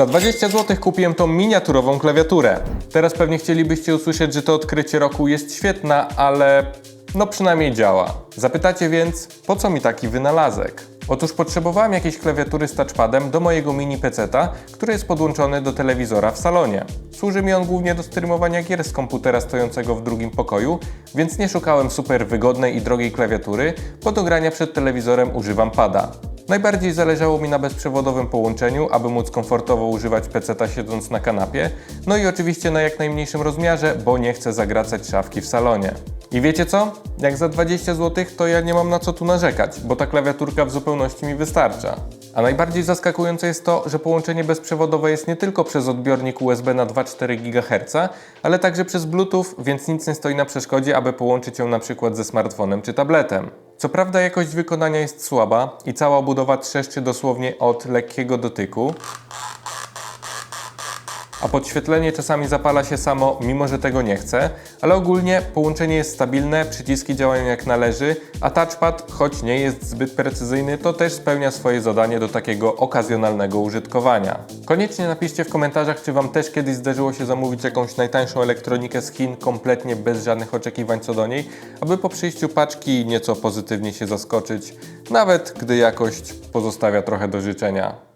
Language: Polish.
Za 20 zł kupiłem tą miniaturową klawiaturę. Teraz pewnie chcielibyście usłyszeć, że to odkrycie roku jest świetna, ale no przynajmniej działa. Zapytacie więc, po co mi taki wynalazek? Otóż potrzebowałem jakiejś klawiatury z touchpadem do mojego mini peceta, który jest podłączony do telewizora w salonie. Służy mi on głównie do streamowania gier z komputera stojącego w drugim pokoju, więc nie szukałem super wygodnej i drogiej klawiatury, bo do grania przed telewizorem używam pada. Najbardziej zależało mi na bezprzewodowym połączeniu, aby móc komfortowo używać peceta siedząc na kanapie, no i oczywiście na jak najmniejszym rozmiarze, bo nie chcę zagracać szafki w salonie. I wiecie co? Jak za 20 zł to ja nie mam na co tu narzekać, bo ta klawiaturka w zupełności mi wystarcza. A najbardziej zaskakujące jest to, że połączenie bezprzewodowe jest nie tylko przez odbiornik USB na 2,4 GHz, ale także przez Bluetooth, więc nic nie stoi na przeszkodzie, aby połączyć ją na przykład ze smartfonem czy tabletem. Co prawda jakość wykonania jest słaba i cała obudowa trzeszczy dosłownie od lekkiego dotyku, a podświetlenie czasami zapala się samo, mimo że tego nie chcę, ale ogólnie połączenie jest stabilne, przyciski działają jak należy, a touchpad, choć nie jest zbyt precyzyjny, to też spełnia swoje zadanie do takiego okazjonalnego użytkowania. Koniecznie napiszcie w komentarzach, czy Wam też kiedyś zdarzyło się zamówić jakąś najtańszą elektronikę z Chin, kompletnie bez żadnych oczekiwań co do niej, aby po przyjściu paczki nieco pozytywnie się zaskoczyć, nawet gdy jakość pozostawia trochę do życzenia.